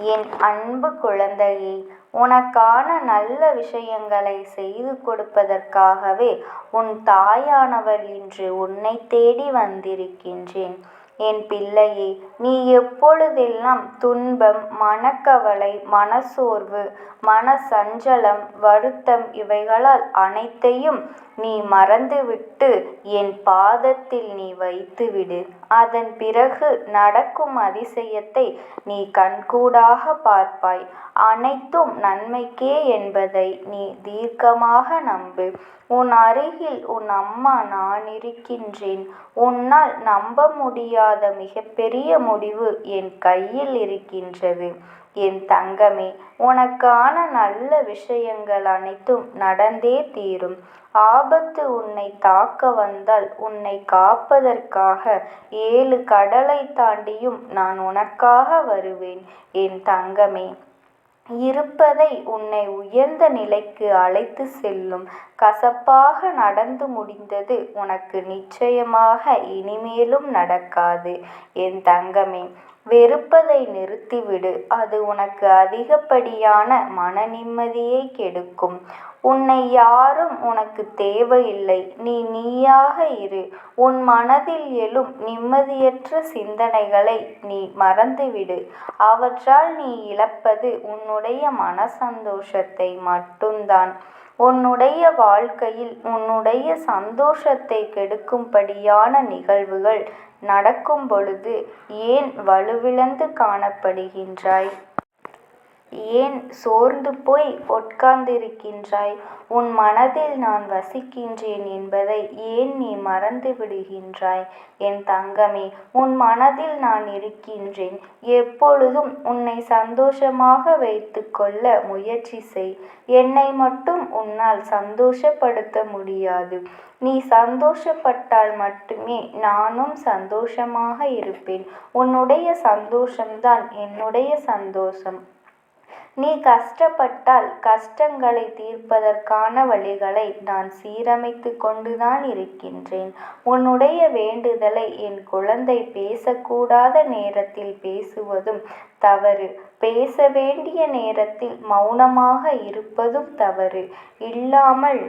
என் அன்பு குழந்தையே உனக்கான நல்ல விஷயங்களை செய்து கொடுப்பதற்காகவே உன் தாயானவள் இன்று உன்னை தேடி வந்திருக்கின்றேன். என் பிள்ளையே நீ எப்பொழுதெல்லாம் துன்பம் மனக்கவலை மனச்சோர்வு மனசஞ்சலம் வருத்தம் இவைகளால் அனைத்தையும் நீ மறந்துவிட்டு என் பாதத்தில் நீ வைத்துவிடு. அதன் பிறகு நடக்கும் அதிசயத்தை நீ கண்கூடாக பார்ப்பாய். அனைத்தும் நன்மைக்கே என்பதை நீ தீர்க்கமாக நம்பு. உன் அருகில் உன் அம்மா நான் இருக்கின்றேன். உன்னால் நம்ப முடியாத மிகப்பெரிய முடிவு என் கையில் இருக்கின்றது. என் தங்கமே உனக்கான நல்ல விஷயங்கள் அனைத்தும் நடந்தே தீரும். ஆபத்து உன்னை தாக்க வந்தால் உன்னை காப்பதற்காக ஏழு கடலை தாண்டியும் நான் உனக்காக வருவேன். என் தங்கமே இருப்பதை உன்னை உயர்ந்த நிலைக்கு அழைத்து செல்லும் கசப்பாக நடந்து முடிந்தது உனக்கு நிச்சயமாக இனிமேலும் நடக்காது. என் தங்கமே வெறுப்பதை நிறுத்திவிடு. அது உனக்கு அதிகப்படியான மன நிம்மதியை கெடுக்கும். உன்னை யாரும் உனக்கு தேவையில்லை. நீ நீயாக இரு. உன் மனதில் எழும் நிம்மதியற்ற சிந்தனைகளை நீ மறந்துவிடு. அவற்றால் நீ இழப்பது உன்னுடைய மன சந்தோஷத்தை மட்டும்தான். உன்னுடைய வாழ்க்கையில் உன்னுடைய சந்தோஷத்தை கெடுக்கும்படியான நிகழ்வுகள் நடக்கும் பொழுது ஏன் வலுவிழந்து காணப்படுகின்றாய்? ஏன் சோர்ந்து போய் உட்கார்ந்திருக்கின்றாய்? உன் மனதில் நான் வசிக்கின்றேன் என்பதை ஏன் நீ மறந்து விடுகின்றாய்? என் தங்கமே உன் மனதில் நான் இருக்கின்றேன். எப்பொழுதும் உன்னை சந்தோஷமாக வைத்து கொள்ள முயற்சி செய். என்னை மட்டும் உன்னால் சந்தோஷப்படுத்த முடியாது. நீ சந்தோஷப்பட்டால் மட்டுமே நானும் சந்தோஷமாக இருப்பேன். உன்னுடைய சந்தோஷம்தான் என்னுடைய சந்தோஷம். நீ கஷ்டப்பட்டால் கஷ்டங்களை தீர்ப்பதற்கான வழிகளை நான் சீரமைத்து கொண்டுதான் இருக்கின்றேன். உன்னுடைய வேண்டுதலை என் குழந்தை பேசக்கூடாத நேரத்தில் பேசுவதும் தவறு. பேச வேண்டிய நேரத்தில் மௌனமாக இருப்பதும் தவறு. இல்லாமல்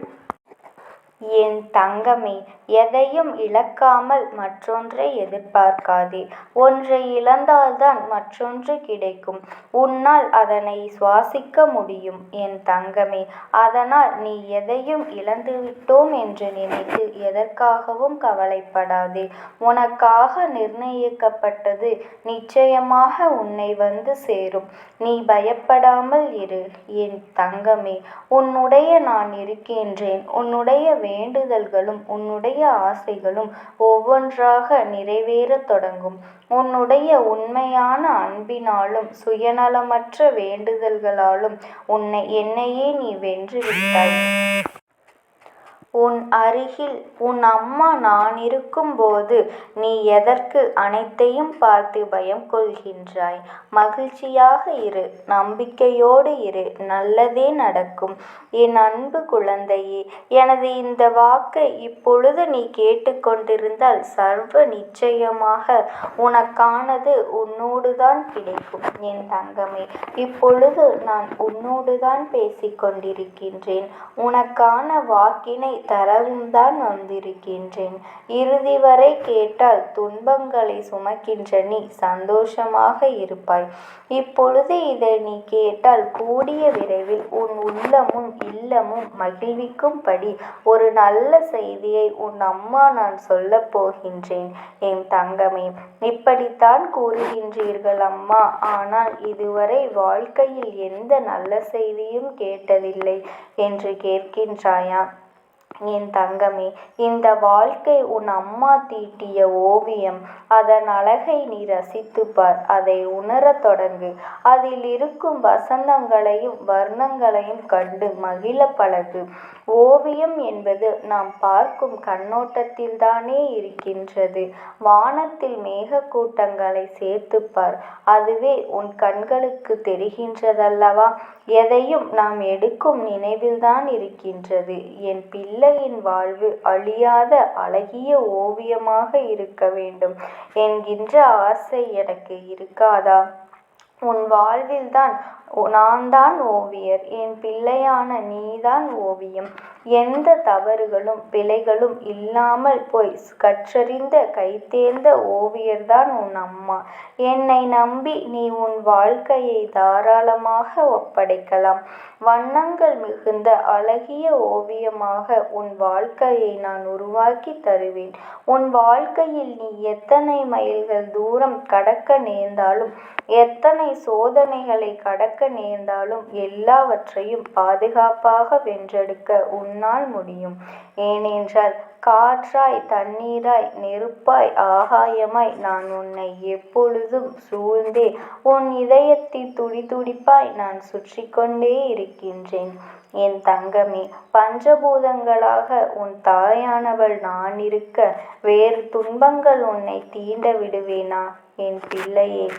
என் தங்கமே எதையும் இழக்காமல் மற்றொன்றை எதிர்பார்க்காதே. ஒன்றை இழந்தால்தான் மற்றொன்று கிடைக்கும். உன்னால் அதனை சுவாசிக்க முடியும் என் தங்கமே. அதனால் நீ எதையும் இழந்துவிட்டோம் என்று நினைத்து எதற்காகவும் கவலைப்படாதே. உனக்காக நிர்ணயிக்கப்பட்டது நிச்சயமாக உன்னை வந்து சேரும். நீ பயப்படாமல் இரு என் தங்கமே. உன்னுடைய நான் இருக்கின்றேன். உன்னுடைய வேண்டுதல்களும் உன்னுடைய ஆசைகளும் ஒவ்வொன்றாக நிறைவேறத் தொடங்கும். உன்னுடைய உண்மையான அன்பினாலும் சுயநலமற்ற வேண்டுதல்களாலும் உன்னை என்னையே நீ வென்று விட்டாய். உன் அருகில் உன் அம்மா நான் இருக்கும்போது நீ எதற்கு அனைத்தையும் பார்த்து பயம் கொள்கின்றாய்? மகிழ்ச்சியாக இரு நம்பிக்கையோடு இரு நல்லதே நடக்கும். என் அன்பு குழந்தையே எனது இந்த வாக்கை இப்பொழுது நீ கேட்டுக்கொண்டிருந்தால் சர்வ நிச்சயமாக உனக்கானது உன்னோடுதான் கிடைக்கும். என் தங்கமே இப்பொழுது நான் உன்னோடுதான் பேசிக் கொண்டிருக்கின்றேன் உனக்கான வாக்கினை தரவும் தான் வந்திருக்கின்றேன். இறுதி வரை கேட்டால் துன்பங்களை சுமக்கின்ற நீ சந்தோஷமாக இருப்பாய். இப்பொழுது இதை நீ கேட்டால் கூடிய விரைவில் உன் உள்ளமும் இல்லமும் மகிழ்விக்கும்படி ஒரு நல்ல செய்தியை உன் அம்மா நான் சொல்லப் போகின்றேன். என் தங்கமே இப்படித்தான் கூறுகின்றீர்கள் அம்மா. ஆனால் இதுவரை வாழ்க்கையில் எந்த நல்ல செய்தியும் கேட்டதில்லை என்று கேட்கின்றாயா? என் தங்கமே இந்த வாழ்க்கை உன் அம்மா தீட்டிய ஓவியம். அதன் அழகை நீ ரசித்து பார் அதை உணரத் தொடங்கு. அதில் இருக்கும் வசந்தங்களையும் வர்ணங்களையும் கண்டு மகிழ பழகு. ஓவியம் என்பது நாம் பார்க்கும் கண்ணோட்டத்தில்தானே இருக்கின்றது. வானத்தில் மேகக்கூட்டங்களை சேர்த்து பார் அதுவே உன் கண்களுக்கு தெரிகின்றதல்லவா? எதையும் நாம் எடுக்கும் நினைவில்தான் இருக்கின்றது. என் பிள்ளை பிள்ளையின் வாழ்வு அழியாத அழகிய ஓவியமாக இருக்க வேண்டும் என்கின்ற ஆசை எனக்கு இருக்காதா உன் வாழ்வில்தான் நான் தான் ஓவியர். என் பிள்ளையான நீதான் ஓவியம். எந்த தவறுகளும் பிழைகளும் இல்லாமல் போய் கற்றறிந்த கைதேர்ந்த ஓவியர்தான் உன் அம்மா. என்னை நம்பி நீ உன் வாழ்க்கையை தாராளமாக ஒப்படைக்கலாம். வண்ணங்கள் மிகுந்த அழகிய ஓவியமாக உன் வாழ்க்கையை நான் உருவாக்கித் தருவேன். உன் வாழ்க்கையில் நீ எத்தனை மைல்கள் தூரம் கடக்க நேர்ந்தாலும் எத்தனை சோதனைகளைக் கடக்க நேர்ந்தாலும் எல்லாவற்றையும் பாதுகாப்பாக வென்றெடுக்க உன்னால் முடியும். ஏனென்றால் காற்றாய் தண்ணீராய் நெருப்பாய் ஆகாயமாய் நான் உன்னை எப்பொழுதும் சூழ்ந்தே உன் இதயத்தைத் துடிதுடிப்பாய் நான் சுற்றிக்கொண்டே இருக்கின்றேன். என் தங்கமே. பஞ்சபூதங்களாக உன் தாயானவள் நானிருக்க வேறு துன்பங்கள் உன்னைத் தீண்ட விடுவேனா? என் பிள்ளையே.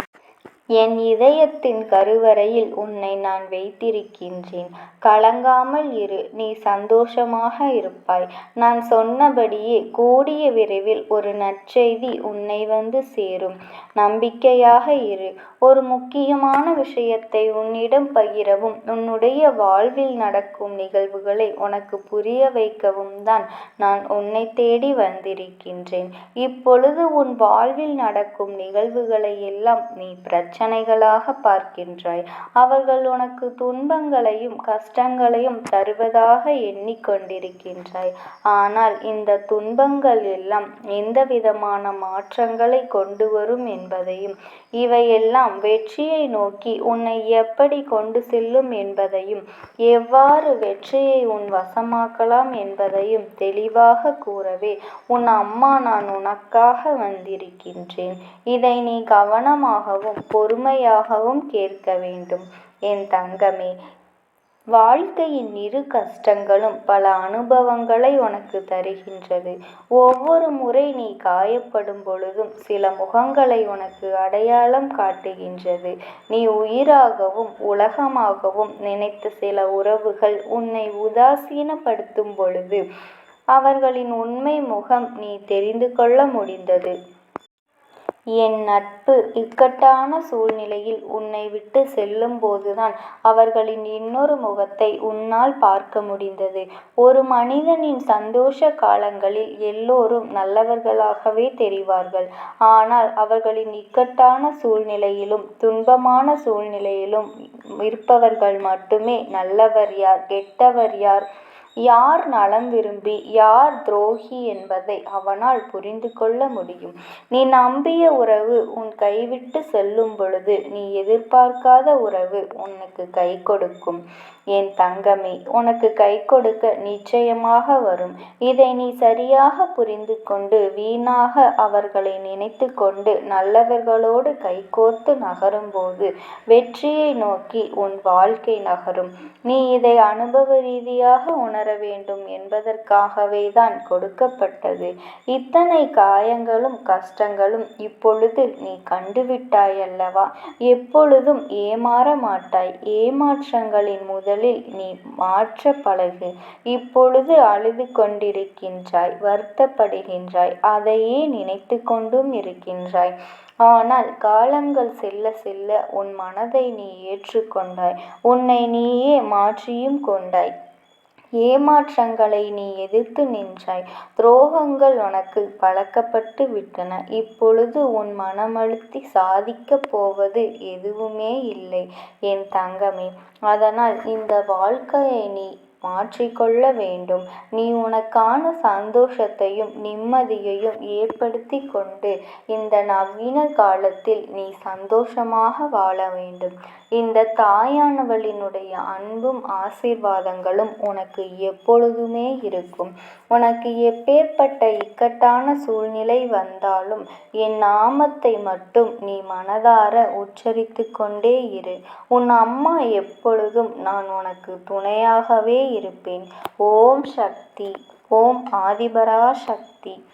என் இதயத்தின் கருவறையில் உன்னை நான் வைத்திருக்கின்றேன். கலங்காமல் இரு. நீ சந்தோஷமாக இருப்பாய். நான் சொன்னபடியே கூடிய விரைவில் ஒரு நற்செய்தி உன்னை வந்து சேரும். நம்பிக்கையாக இரு. ஒரு முக்கியமான விஷயத்தை உன்னிடம் பகிரவும் உன்னுடைய வாழ்வில் நடக்கும் நிகழ்வுகளை உனக்கு புரிய வைக்கவும் தான் நான் உன்னை தேடி வந்திருக்கின்றேன். இப்பொழுது உன் வாழ்வில் நடக்கும் நிகழ்வுகளை எல்லாம் நீ பிரச்சனை பிரச்சனைகளாக பார்க்கின்றாய். அவர்கள் உனக்கு துன்பங்களையும் கஷ்டங்களையும் தருவதாக எண்ணிக் கொண்டிருக்கின்றாய். ஆனால் இந்த துன்பங்கள் எல்லாம் எந்த விதமான மாற்றங்களை கொண்டு வரும் என்பதையும் இவையெல்லாம் வெற்றியை நோக்கி உன்னை எப்படி கொண்டு செல்லும் என்பதையும் எவ்வாறு வெற்றியை உன் வசமாக்கலாம் என்பதையும் தெளிவாக கூறவே உன் அம்மா நான் உனக்காக வந்திருக்கின்றேன். இதை நீ கவனமாகவும் பொறுமையாகவும் கேட்க வேண்டும். என் தங்கமே. வாழ்க்கையின் இரு கஷ்டங்களும் பல அனுபவங்களை உனக்கு தருகின்றது. ஒவ்வொரு முறை நீ காயப்படும் பொழுதும் சில முகங்களை உனக்கு அடையாளம் காட்டுகின்றது. நீ உயிராகவும் உலகமாகவும் நினைத்த சில உறவுகள் உன்னை உதாசீனப்படுத்தும் பொழுது அவர்களின் உண்மை முகம் நீ தெரிந்து கொள்ள முடிந்தது. என் நட்பு. இக்கட்டான சூழ்நிலையில் உன்னை விட்டுச் செல்லும்போதுதான் அவர்களின் இன்னொரு முகத்தை உன்னால் பார்க்க முடிந்தது. ஒரு மனிதனின் சந்தோஷ காலங்களில் எல்லோரும் நல்லவர்களாகவே தெரிவார்கள். ஆனால் அவர்களின் இக்கட்டான சூழ்நிலையிலும் துன்பமான சூழ்நிலையிலும் இருப்பவர்கள் மட்டுமே நல்லவர் யார் கெட்டவர் யார் யார் நலம் விரும்பி யார் துரோகி என்பதை அவனால் புரிந்து கொள்ள முடியும். நீ நம்பிய உறவு உன் கைவிட்டு செல்லும் பொழுது நீ எதிர்பார்க்காத உறவு உனக்கு கை கொடுக்கும் என் தங்கமே. உனக்குக் கைகொடுக்க நிச்சயமாக வரும். இதை நீ சரியாக புரிந்து கொண்டு வீணாக அவர்களை நினைத்து கொண்டு நல்லவர்களோடு கைகோர்த்து நகரும்போது வெற்றியை நோக்கி உன் வாழ்க்கை நகரும். நீ இதை அனுபவ ரீதியாக உணர வேண்டும் என்பதற்காகவேதான் கொடுக்கப்பட்டது. இத்தனை காயங்களும் கஷ்டங்களும் இப்பொழுது நீ கண்டுவிட்டாயல்லவா? எப்பொழுதும் ஏமாற மாட்டாய். ஏமாற்றங்களின் முதலில் நீ மாற்றப் பழகு. இப்பொழுது அழுது கொண்டிருக்கின்றாய் வருத்தப்படுகின்றாய் அதையே நினைத்து கொண்டும் இருக்கின்றாய். ஆனால் காலங்கள் செல்ல செல்ல உன் மனதை நீ ஏற்றுக்கொண்டாய் உன்னை நீயே மாற்றியும் கொண்டாய். ஏமாற்றங்களை நீ எதிர்த்து நின்றாய். துரோகங்கள் உனக்குப் பழக்கப்பட்டு விட்டன. இப்பொழுது உன் மனமழுத்தி சாதிக்கப் போவது எதுவுமே இல்லை என் தங்கமே. அதனால் இந்த வாழ்க்கையை நீ மாற்றிக்கொள்ள வேண்டும். நீ உனக்கான சந்தோஷத்தையும் நிம்மதியையும் ஏற்படுத்தி கொண்டு இந்த நவீன காலத்தில் நீ சந்தோஷமாக வாழ வேண்டும். இந்த தாயானவளினுடைய அன்பும் ஆசீர்வாதங்களும் உனக்கு எப்பொழுதுமே இருக்கும். உனக்கு எப்பேர்ப்பட்ட இக்கட்டான சூழ்நிலை வந்தாலும் என் நாமத்தை மட்டும் நீ மனதார உச்சரித்து கொண்டே இரு. உன் அம்மா எப்பொழுதும் நான் உனக்கு துணையாகவே இருப்பேன். ஓம் சக்தி. ஓம் ஆதிபரா சக்தி